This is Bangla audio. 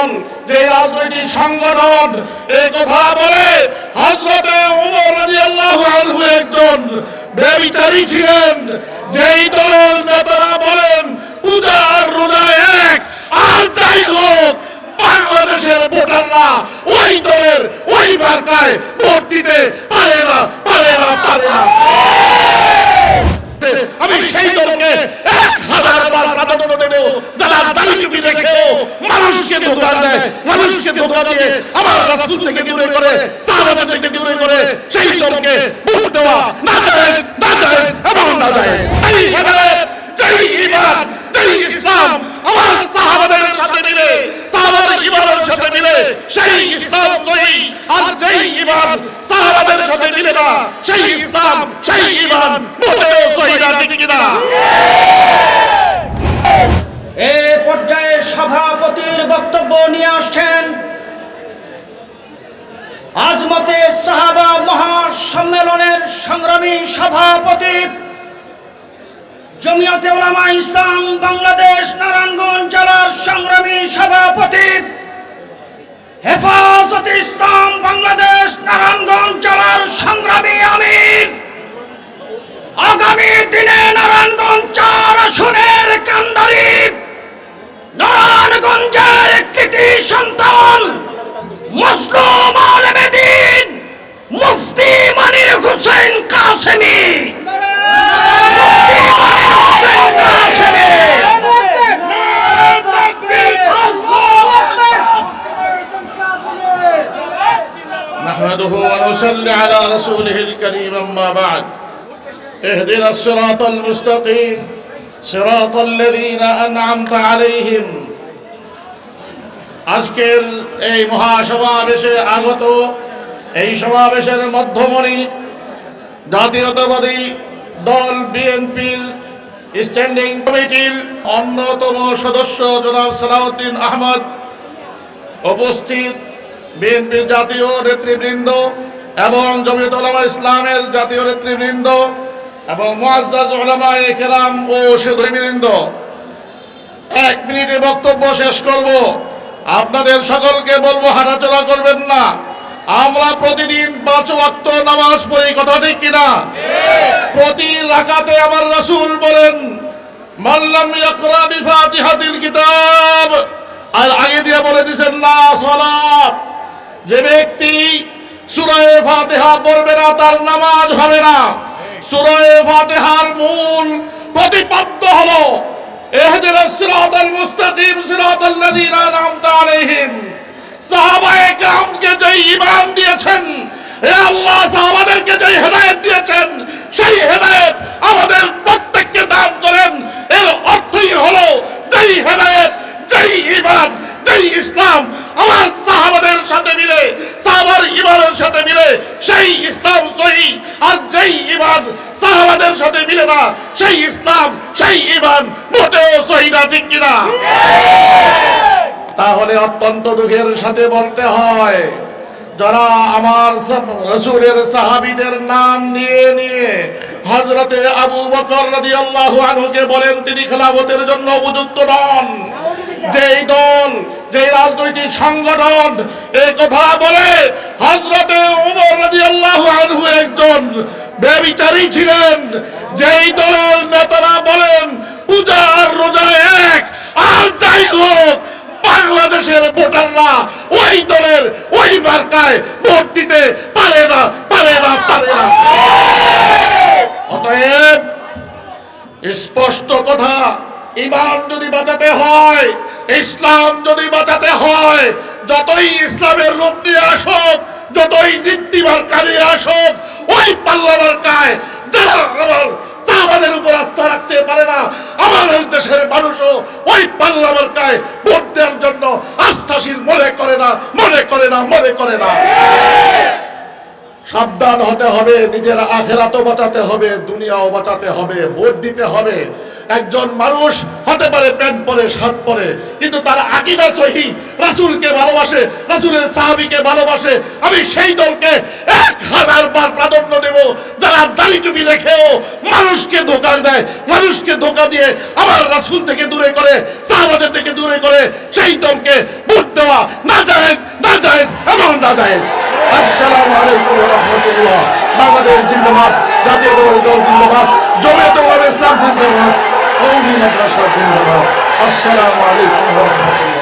দল যে রাজনৈতিক সংগঠন এই কথা বলে হজরতে উমর একজন বেবিচারী ছিলেন। যেই দলের নেতারা বলেন পূজা আর রোজা এক, আর যাই হোক, বাংলাদেশের ভোটাররা ওই দলের ওই বার্তায় ভোট দিতে পারে না পারে না পারে না আমি সেই দলকে এক হাজার বার প্রাধান্য দেব যারা দাড়ি টুপি রেখেও মানুষকে ধোকা দেয়, মানুষকে ধোকা দিয়ে আমার রাসূল থেকে দূরে করে, সাহাবাদের থেকে দূরে করে সেই দলকে ভোট দেওয়া না যায় না যায় এবং না যায়। এই হেদায়েত যেই ঈমান, যেই ইসলাম আমার সাহাবাদের সাথে মিলে, সাহাবাদের ঈমানের সাথে মিলে, সেই ইসলাম সহি। আর যেই ঈমান সাহাবাদের সাথে মিলে না, সেই ইসলাম, সেই ঈমান মোটেও সহি না, ঠিক কিনা? এ পর্যায়ে সভাপতির বক্তব্য নিয়ে আসছেন আজমতে সাহাবা মহাসম্মেলনের সংগ্রামী সভাপতি জমিয়তে ওলামা ইসলাম বাংলাদেশ নারায়ণগঞ্জ জেলার সংগ্রামী সভাপতি হেফাজত ইসলাম বাংলাদেশ নারায়ণগঞ্জ জেলার সংগ্রামী আমির। আগামী দিনে নারায়ণগঞ্জ চার আসনের কান্দারি নারায়ণগঞ্জের কৃতি সন্তান মুসলিম আলমেদিন মুফতি মানির হুসেন কাসেমি মুফতি মনির হুসেন কাসেমি نحمده ونصلي على رسوله الكريم أما بعد اهدنا الصراط المستقيم সিরাত আনআমতা আলাইহিম। আজকের এই মহাসমাবেশে আগত, এই সমাবেশের মধ্যমণি জাতীয়তাবাদী দল বিএনপির স্ট্যান্ডিং কমিটির অন্যতম সদস্য জনাব সালাউদ্দিন আহমদ, উপস্থিত বিএনপির জাতীয় নেতৃবৃন্দ এবং জমিয়তলামা ইসলামের জাতীয় নেতৃবৃন্দ এবং কেরাম ও এক মিনিটে বক্তব্য শেষ করব। আপনাদের সকলকে বলব, হাঁটাচলা করবেন না। আমরা প্রতিদিন পাঁচ ওয়াক্ত নামাজ পড়ি, কথা ঠিক কিনা? প্রতি রাকাতে আমার রাসূল বলেন মাল্লাম ইয়াকরা কিতাব। আর বলে যে ব্যক্তি সূরায়ে ফাতিহা পড়বে না, তার নামাজ হবে না। সূরায়ে ফাতিহার মূল প্রতিপাদ্য হলো ইহদিনাস সিরাতাল মুস্তাকিম, সিরাতাল লাযীনা আন'আমতা আলাইহিম। সাহাবায়ে কেরামকে যে ঈমান দিয়েছেন হে আল্লাহ সাহাবাদেরকে যে হেদায়েত দিয়েছেন, সেই হেদায়েত আমাদের প্রত্যেককে ঈমান সাহাবাদের সাথে মিলে না। সেই ইসলাম, সেই ঈমান মোটেও সহি না, ঠিক কিনা? তাহলে অত্যন্ত দুঃখের সাথে বলতে হয়, যারা আমার রসুলের সাহাবিদের নাম নিয়ে নিয়ে হজরতে আবু বকর রাদিয়াল্লাহু আনহুকে বলেন, তিনি খেলাফতের জন্য উপযুক্ত নন। যেই দল যে রাজনৈতিক সংগঠন এই কথা বলে হজরতে উমর রাদিয়াল্লাহু আনহু একজন বেবিচারী ছিলেন। যেই দলের নেতারা বলেন, পূজা আর রোজা এক, আর যাই হোক, বাংলাদেশের ভোটাররা ওই দলের ওই মার্কায় ভোট দিতে পারে না পারে না পারে না। অতএব স্পষ্ট কথা ইমান যদি বাঁচাতে হয়, ইসলাম যদি বাঁচাতে হয়, যতই ইসলামের রূপ নিয়ে আসুক, যতই নীতিমার্কারী আসুক, ওই পাল্লা মার্কায় যারা আমার সাহাবাদের উপর আস্থা রাখতে পারে না, আমাদের দেশের মানুষও ওই পাল্লা মার্কায় ভোট দেওয়ার জন্য আস্থাশীল মনে করে না, মনে করে না, মনে করে না। সাবধান হতে হবে, নিজের আখেরাতও বাঁচাতে হবে, দুনিয়াও বাঁচাতে হবে, ভোট দিতে হবে। একজন মানুষ হতে পারে প্যান্ট পরে, শার্ট পরে, কিন্তু তার আকিদা সহি। রাসূলকে ভালোবাসে, রাসূলের সাহাবীকে ভালোবাসে। আমি সেই দলকে এক হাজার বার প্রাধান্য দেব। যারা দাড়ি টুপি রেখেও মানুষকে ধোকা দেয়, মানুষকে ধোকা দিয়ে আমার রাসূল থেকে দূরে করে, সাহাবাদের থেকে দূরে করে, সেই দলকে ভোট দেওয়া না যায় না যায় এবং না যায় আসসালামু আলাইকুম রাহমাতুল্লাহ। বাংলাদেশ জিন্দাবাদ, জাতীয়তাবাদী দল জিন্দাবাদ জমিয়ত ইসলাম জিন্দাবাদ। কওমি মাদ্রাসা জিন্দাবাদ আসসালামু আলাইকুম রাহমাতুল্লাহ